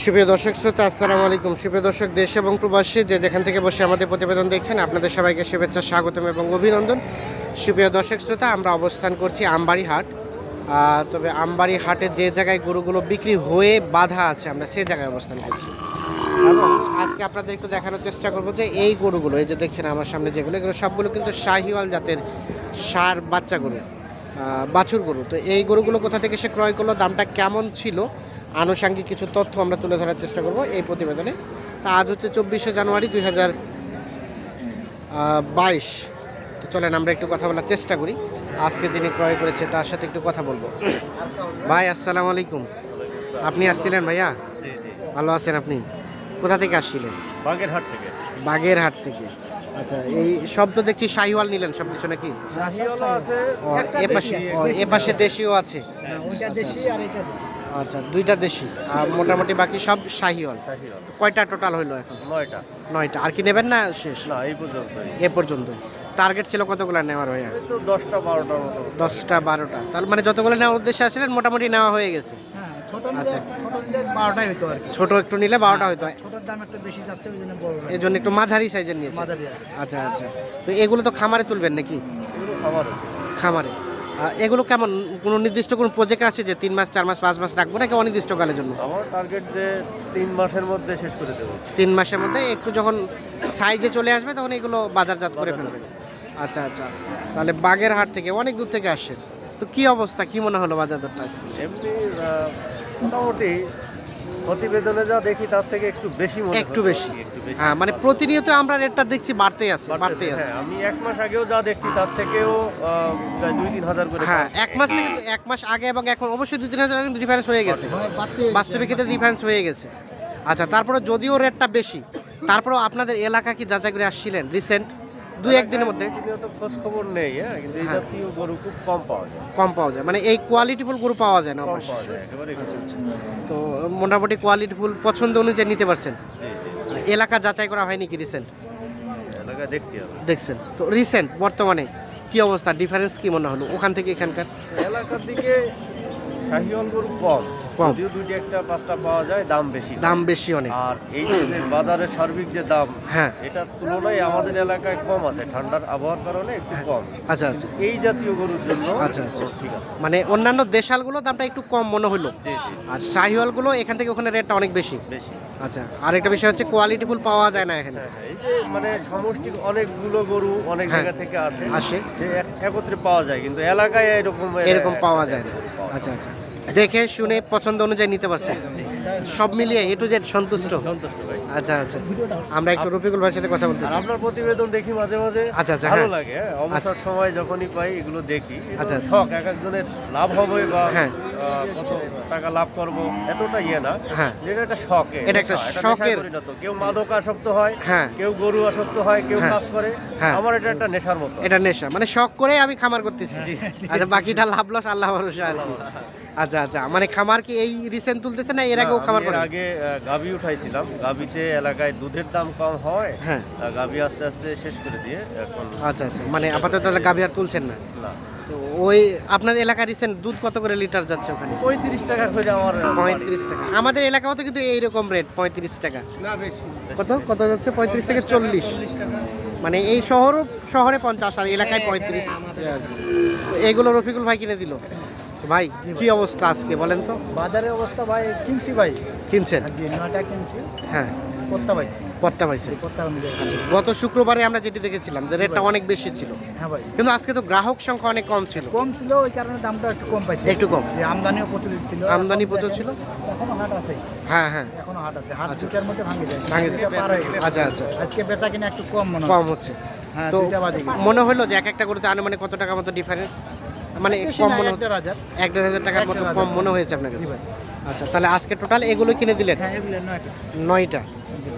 সুপ্রিয় দর্শক, শ্রোতা, আসসালামু আলাইকুম। সুপ্রিয় দর্শক, দেশ এবং প্রবাসী যে যেখান থেকে বসে আমাদের প্রতিবেদন দেখছেন, আপনাদের সবাইকে শুভেচ্ছা, স্বাগতম এবং অভিনন্দন। সুপ্রিয় দর্শক, শ্রোতা, আমরা অবস্থান করছি আমবাড়ি হাট তবে আমবাড়ি হাটে যে জায়গায় গরুগুলো বিক্রি হয়ে বাধা আছে, আমরা সেই জায়গায় অবস্থান করছি। আজকে আপনাদের একটু দেখানোর চেষ্টা করব যে এই গরুগুলো, এই যে দেখছেন আমার সামনে যেগুলো, এগুলো সবগুলো কিন্তু শাহিওয়াল জাতের সার বাচ্চা গরু বাছুর গরু। তো এই গরুগুলো কোথা থেকে সে ক্রয় করল, দামটা কেমন ছিল? আনুষাঙ্গিক কিছু তথ্য আমরা তুলে ধরার চেষ্টা করব এই প্রতিবেদনে। তা আজ হচ্ছে চব্বিশে জানুয়ারি দুই হাজার বাইশ। তো চলেন আমরা একটু কথা বলার চেষ্টা করি। আজকে যিনি ক্রয় করেছে তার সাথে একটু কথা বলব। ভাই আসসালামু আলাইকুম। আপনি আসছিলেন ভাইয়া? ভালো আছেন আপনি? কোথা থেকে আসছিলেন? বাগেরহাট থেকে। বাগেরহাট থেকে। আচ্ছা এই সব তো দেখছি শাহিওয়াল নিলেন সব কিছু নাকি? শাহিওয়ালা আছে। ও, এ পাশে ও, এ পাশে দেশিও আছে। ওইটা দেশি আর এটা আচ্ছা দুইটা দেশি আর মোটামুটি বাকি সব শাহিওয়াল। কয়টা টোটাল হইল এখন? নয়টা। নয়টা। আর কি নেবেন না শেষ? না এই পর্যন্তই। এ পর্যন্ত টার্গেট ছিল কতগুলো নেওয়ার হয়ে দশটা বারোটার মতো। দশটা বারোটা। তাহলে মানে যতগুলো নেওয়ার উদ্দেশ্যে আসছিলেন মোটামুটি নেওয়া হয়ে গেছে। হ্যাঁ ছোট আচ্ছা। ছোট বারোটাই হতো আর ছোট একটু নিলে বারোটা হয়তো ছোটোর দাম একটু বেশি যাচ্ছে ওই জন্য বড় এই জন্য একটু মাঝারি সাইজের নিয়েছে। আচ্ছা আচ্ছা। তো এগুলো তো খামারে তুলবেন নাকি? খামারে। আহ, এগুলো কেমন কোনো নির্দিষ্ট কোনো প্রজেক্ট আছে যে তিন মাস চার মাস পাঁচ মাস রাখব নাকি অনির্দিষ্টকালের জন্য? আমার টার্গেট যে তিন মাসের মধ্যে শেষ করে দেবো। তিন মাসের মধ্যে একটু যখন সাইজে চলে আসবে তখন এগুলো বাজারজাত করে ফেলবে আচ্ছা আচ্ছা। তাহলে বাগের হাট থেকে অনেক দূর থেকে আসছেন। তো কী অবস্থা কী মনে হলো বাজার দরটা আজকে? এমনি মোটামুটি প্রতিবেদনে যা দেখি তার থেকে একটু বেশি মনে একটু বেশি। হ্যাঁ মানে প্রতিনিয়ত আমরা রেটটা দেখছি বাড়তেই আছে বাড়তেই আছে হ্যাঁ, আমি এক মাস আগেও যা দেখছি তার থেকেও প্রায় দুই তিন হাজার করে হ্যাঁ এক মাস থেকে এক মাস আগে এবং এখন অবশ্যই দুই তিন হাজার কিন্তু ডিফারেন্স হয়ে গেছে। বাস্তবিক ক্ষেত্রে ডিফারেন্স হয়ে গেছে। আচ্ছা তারপরে যদিও রেটটা বেশি তারপরেও আপনাদের এলাকা কি যাচাই করে আসছিলেন? রিসেন্ট দুই একদিনের মধ্যে। খোঁজ খবর নেই হ্যাঁ কিন্তু এই হ্যাঁ। জাতীয় গরু খুব কম পাওয়া যায়। কম পাওয়া যায় মানে এই কোয়ালিটিফুল গরু পাওয়া যায় না অবশ্যই। আচ্ছা আচ্ছা। তো মোটামুটি কোয়ালিটিফুল পছন্দ অনুযায়ী নিতে পারছেন? জি এলাকা যাচাই করা হয়নি কি রিসেন্ট এলাকায় দেখছি আমি দেখছেন। তো রিসেন্ট বর্তমানে কি অবস্থা? ডিফারেন্স কি মনে হলো? ওখান থেকে এখানকার? এলাকার দিকে শাহিওয়াল গরু কম কম। যদিও দুইটা একটা পাঁচটা পাওয়া যায় দাম বেশি। দাম বেশি অনেক। আর এই যে বাজারের সার্বিক যে দাম হ্যাঁ। এটার তুলনায় আমাদের এলাকায় কম আছে ঠান্ডার আবহাওয়ার কারণে একটু কম। আচ্ছা আচ্ছা। এই জাতীয় গরুর জন্য আচ্ছা, আচ্ছা। ঠিক আছে। মানে অন্যান্য দেশালগুলো দামটা একটু কম মনে হলো। আর শাহিওয়ালগুলো এখান থেকে ওখানে রেটটা অনেক বেশি। বেশি। আচ্ছা আরেকটা বিষয় হচ্ছে কোয়ালিটিফুল পাওয়া যায় না এখানে। হ্যাঁ হ্যাঁ এই যে মানে সমষ্টি অনেকগুলো গরু অনেক হ্যাঁ। জায়গা থেকে আসে আসে। যে এক- একত্রে পাওয়া যায় কিন্তু এলাকায় এরকম এরকম পাওয়া যায় না। আচ্ছা আচ্ছা। দেখে শুনে পছন্দ অনুযায়ী নিতে পারছেন সব মিলিয়ে এ টু জেড সন্তুষ্ট। সন্তুষ্ট ভাই। আচ্ছা আচ্ছা। আমরা একটু রফিকুল ভাইয়ের সাথে কথা বলতে আর চাই আপনার প্রতিবেদন দেখি মাঝে মাঝে। আচ্ছা, আচ্ছা, ভালো হ্যাঁ। লাগে হ্যাঁ। অবসর সময় যখনই পাই এগুলো দেখি। আচ্ছা, আচ্ছা। শখ এক একজনের লাভ হবে বা হ্যাঁ। কত টাকা লাভ করব এতটা ইয়ে না। হ্যাঁ। যেটা একটা শখে। এটা একটা শখের- কেউ মাদক আসক্ত হয় হ্যাঁ। কেউ গরু আসক্ত হয় কেউ হ্যাঁ। কাজ করে। হ্যাঁ। আমার এটা একটা নেশার মতো। এটা নেশা। মানে শখ করে আমি খামার করতেছি। আচ্ছা বাকিটা লাভ লস আল্লাহ ভরসা আচ্ছা আচ্ছা। মানে খামার কি এই রিসেন্ট তুলতেছে না এর আগেও খামার করে আগে গাভী উঠাইছিলাম। গাভীতে এলাকায় দুধের দাম কম হয় হ্যাঁ। গাভী আস্তে আস্তে শেষ করে দিয়ে এখন আচ্ছা আচ্ছা। মানে আপাতত গাভী আর তুলছেন না? না। ওই আপনাদের এলাকার রিসেন্ট দুধ কত করে লিটার যাচ্ছে ওখানে? পঁয়ত্রিশ টাকা করে আমার পঁয়ত্রিশ টাকা। আমাদের এলাকাও তো কিন্তু এইরকম রেট পঁয়ত্রিশ টাকা। না বেশি। কত? কত যাচ্ছে? পঁয়ত্রিশ থেকে চল্লিশ। মানে এই শহর শহরে পঞ্চাশ আর এলাকায় পঁয়ত্রিশ। এগুলো রফিকুল ভাই কিনে দিল। ভাই কি অবস্থা আজকে বলেন তো? বাজারের অবস্থা ভাই কিনছি ভাই। কিনছেন? জি নয়টা কিনছি। হ্যাঁ। করতে পাইছি। পত্তা পাইছে। গত শুক্রবারে আমরা যেটি দেখেছিলাম যে রেটটা অনেক বেশি ছিল। হ্যাঁ ভাই। কিন্তু আজকে তো গ্রাহক সংখ্যা অনেক কম ছিল। কম ছিল ওই কারণে দামটা একটু কম পাইছে। একটু কম। আমদানিও প্রচুর ছিল। আমদানি প্রচুর ছিল? এখনও হাট আছে। হ্যাঁ হ্যাঁ। এখনও হাট আছে। হাট আচ্ছা। দুটার মধ্যে ভাঙে যায়। ভাঙে গেছে। আচ্ছা আচ্ছা। আজকে বেচা কিনা একটু কম মনে কম হচ্ছে। হ্যাঁ তো মনে হলো যে এক একটা করতে আনুমানিক কত টাকা মতো ডিফারেন্স মানে কম মনে হচ্ছে। এক দেড় হাজার টাকার মতো কম মনে হয়েছে আপনার কাছে। আচ্ছা তাহলে আজকে টোটাল এগুলো কিনে দিলেন? হ্যাঁ নয়টা।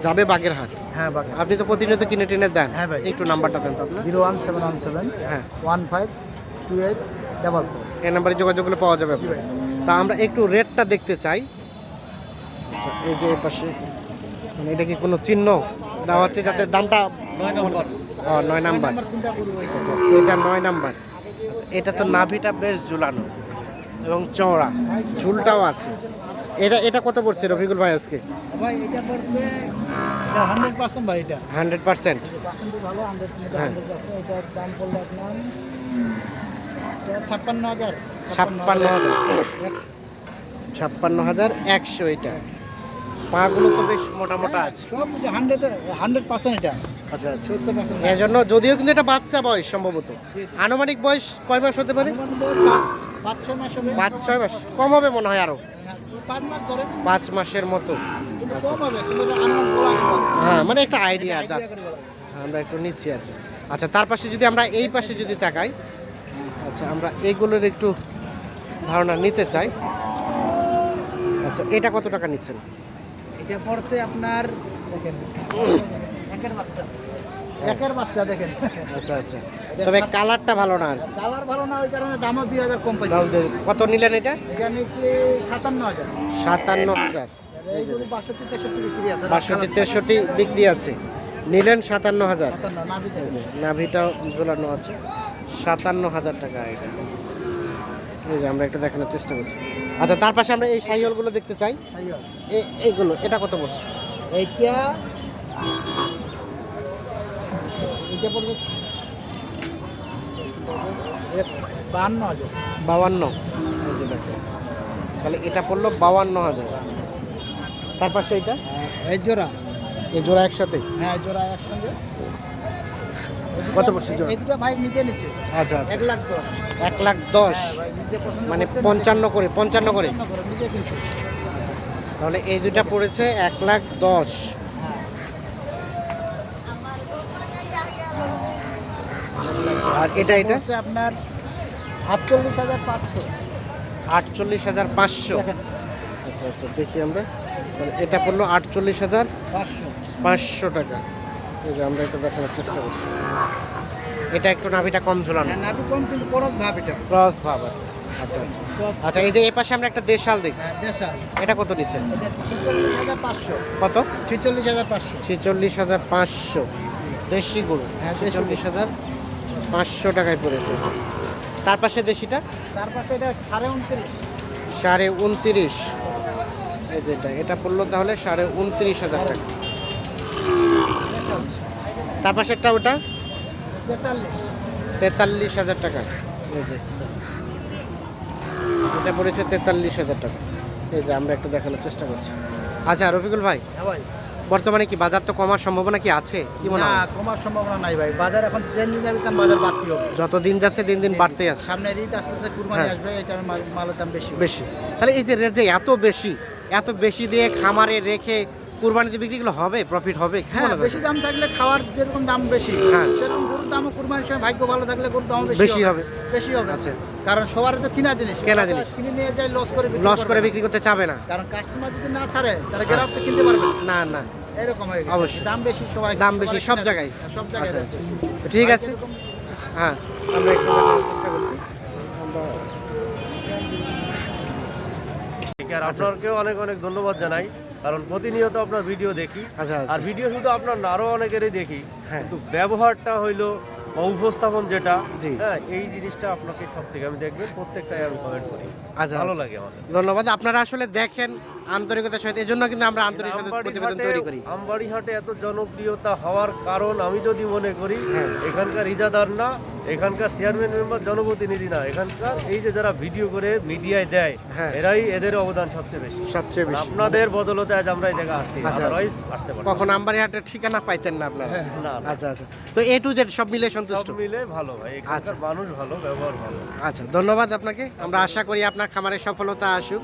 যাবে বাগেরহাট? হ্যাঁ বাগান আপনি তো প্রতিনিয়ত কিনে টিনে দেন। হ্যাঁ ভাই। একটু নাম্বারটা দেন তো আপনার zero one seven one seven হ্যাঁ। One five two eight double four. এই নাম্বারে যোগাযোগ করলে পাওয়া যাবে আপনার। ভাই। তা আমরা একটু রেটটা দেখতে চাই। আচ্ছা এই যে পাশে মানে এটা কি কোনো চিহ্ন? দেওয়া হচ্ছে যাতে দামটা নয় ও নয় নাম্বার। নাম্বার কোনটা করব আচ্ছা, এটা নয় নাম্বার। আচ্ছা, এটা তো নাভিটা বেশ ঝুলানো এবং চওড়া। ঝুলটাও আছে। এটা এটা কত পড়ছে রফিকুল ভাই আজকে? ভাই এটা পড়ছে এটা হান্ড্রেড পার্সেন্ট ভাই এটা। হান্ড্রেড পার্সেন্ট পার্সেন্টেজ ভালো হান্ড্রেড হ্যাঁ। হান্ড্রেড আছে দাম পড়ল আপনার এটা ছাপ্পান্ন হাজার। ছাপ্পান্ন হাজার একশো এটা। পাগুলো তো বেশ মোটা মোটা আছে। সব হান্ড্রেড হান্ড্রেড পার্সেন্ট এটা। আচ্ছা আচ্ছা। সত্তর পার্সেন্ট এর জন্য যদিও কিন্তু এটা বাচ্চা বয়স সম্ভবত। আনুমানিক বয়স কয় মাস হতে পারে? পাঁচ ছয় মাস কম হবে মনে হয় আরও। হ্যাঁ, পাঁচ মাসের মতো। হ্যাঁ মানে একটা আইডিয়া জাস্ট। আমরা একটু নিচ্ছি আর কি। আচ্ছা তার পাশে যদি আমরা এই পাশে যদি তাকাই আচ্ছা আমরা এইগুলোর একটু ধারণা নিতে চাই। আচ্ছা এটা কত টাকা নিচ্ছেন? এটা পড়ছে আপনার দেখেন। একের বাচ্চা একের বাচ্চা দেখেন। আচ্ছা আচ্ছা। তবে কালারটা ভালো না কালার ভালো না ওই কারণে দামও দুই হাজার কম পাইছে। কত নিলেন এটা? এটা নিচ্ছে সাতান্ন হাজার। সাতান্ন হাজার। বাষট্টি তেষট্টি বিক্রি আছে নিলেন সাতান্ন হাজার। নাভিটাও ঝোলানো আছে। সাতান্ন হাজার টাকা এটা। এই যে আমরা একটু দেখানোর চেষ্টা করছি। আচ্ছা তার পাশে আমরা এই সাইহলগুলো দেখতে চাই। এইগুলো এটা কত বছর? এইটা এটা পড়বে। বান্ন হাজার। বাউান্ন। তাহলে এটা পড়ল বাউান্ন হাজার। তার পাশে এটা এই জোড়া। এই জোড়া একসাথে? হ্যাঁ জোড়া একসঙ্গে কত পড়ছে জোড়া? এই ভাই নিচে নিচে আচ্ছা আচ্ছা। এক লাখ দশ। এক লাখ দশ। হ্যাঁ মানে পঞ্চান্ন করে পঞ্চান্ন করে। তাহলে এই দুটা পড়েছে এক লাখ দশ। আর এটা এটা? পড়ছে আপনার আটচল্লিশ হাজার পাঁচশো। আটচল্লিশ হাজার পাঁচশো। আচ্ছা আচ্ছা দেখি আমরা। তাহলে এটা পড়ল আটচল্লিশ হাজার পাঁচশো। পাঁচশো টাকা। এই যে আমরা এটা দেখানোর চেষ্টা করছি। এটা একটু নাভিটা কম ঝোলানো। হ্যাঁ নাভি কম কিন্তু খরচ ভাব এটা। ক্রস ভাব আচ্ছা আচ্ছা। আচ্ছা এই যে এই পাশে আমরা একটা দেশাল দেখছি। হ্যাঁ, দেশাল। এটা কত নিচ্ছেন পাঁচশো। কত? ছিচল্লিশ হাজার পাঁচশো। ছেচল্লিশ হাজার পাঁচশো। দেশি গরু। হ্যাঁ, ছেচল্লিশ হাজার পাঁচশো টাকায় পড়েছে। তার পাশে দেশিটা? তার পাশে এটা সাড়ে উনত্রিশ। সাড়ে উনত্রিশ। এই যেটা এটা পড়ল তাহলে সাড়ে উনত্রিশ হাজার টাকা। তার পাশে একটা ওটা তেতাল্লিশ হাজার টাকা। এই যে এটা পড়েছে তেতাল্লিশ হাজার টাকা। এই যে আমরা একটু দেখানোর চেষ্টা করছি। আচ্ছা রফিকুল ভাই হ্যাঁ ভাই। বর্তমানে কি বাজার তো কমার সম্ভাবনা কি আছে? কি মনে না হয়? কমার সম্ভাবনা নাই ভাই। বাজার এখন দিন দিন যাবে দাম বাজার বাড়তি হবে। যত দিন যাচ্ছে দিন দিন বাড়তে আছে সামনে ঈদ আসতে কুরবানি হ্যাঁ। আসবে এটা মাল- মালের দাম বেশি হবে। বেশি। তাহলে এই যে রেট যে এত বেশি এত বেশি দিয়ে খামারে রেখে কুরবানিতে বিক্রিগুলো হবে প্রফিট হবে হ্যাঁ বেশি দাম থাকলে খাওয়ার যেরকম দাম বেশি হ্যাঁ। সেরকম গরুর দামও কুরবানির সময় ভাগ্য ভালো থাকলে গরুর দাম বেশি বেশি হবে। বেশি হবে আচ্ছা। কারণ সবার তো কিনা জিনিস কেনা জিনিস। কিনে নিয়ে যায় লস করে বিক্রি লস করে বিক্রি করতে চাবে না কারণ কাস্টমার যদি না ছাড়ে তাহলে গ্রাহক তো কিনতে পারবে না। না না এরকম হয়ে গেছে অবশ্যই। দাম বেশি সবাই দাম বেশি সব জায়গায়। সব জায়গায় আচ্ছা, রয়েছে। তো ঠিক আছে হ্যাঁ আমরা একটু চেষ্টা করছি আমরা আর আপনাকেও অনেক অনেক ধন্যবাদ জানাই কারণ প্রতিনিয়ত আপনার ভিডিও দেখি। আচ্ছা আর আচ্ছা ভিডিও শুধু আপনার আরও আরও অনেকেরই দেখি। হ্যাঁ। কিন্তু ব্যবহারটা হইল উপস্থাপন যেটা হ্যাঁ এই জিনিসটা আপনাকে সব থেকে আমি দেখবেন প্রত্যেকটাই আমি কমেন্ট করি। আচ্ছা ভালো। লাগে আমাদের। ধন্যবাদ। আপনারা আসলে দেখেন আন্তরিকতার সহিত এই জন্য কিন্তু আমরা আন্তরিক প্রতিবেদন তৈরি করি আমবাড়ি হাটে এত জনপ্রিয়তা হওয়ার কারণ আমি যদি মনে করি হ্যাঁ। এখানকার ইজাদার না এখানকার চেয়ারম্যান মেম্বার জনপ্রতিনিধি না এখানকার এই যে যারা ভিডিও করে মিডিয়ায় দেয় হ্যাঁ। এরাই এদের অবদান সবচেয়ে বেশি সবচেয়ে বেশি আপনাদের বদলতে আজ আমরা এই জায়গায় আসছি আচ্ছা, আচ্ছা। আদারওয়াইজ আসতে পারি কখন আমবাড়ি হাটের ঠিকানা পাইতেন না আপনারা না না। আচ্ছা আচ্ছা তো এ টু জেড সব মিলে সন্তুষ্ট সব মিলে ভালো ভাই আচ্ছা। এখানকার মানুষ ভালো ব্যবহার ভালো আচ্ছা ধন্যবাদ আপনাকে আমরা আশা করি আপনার খামারের সফলতা আসুক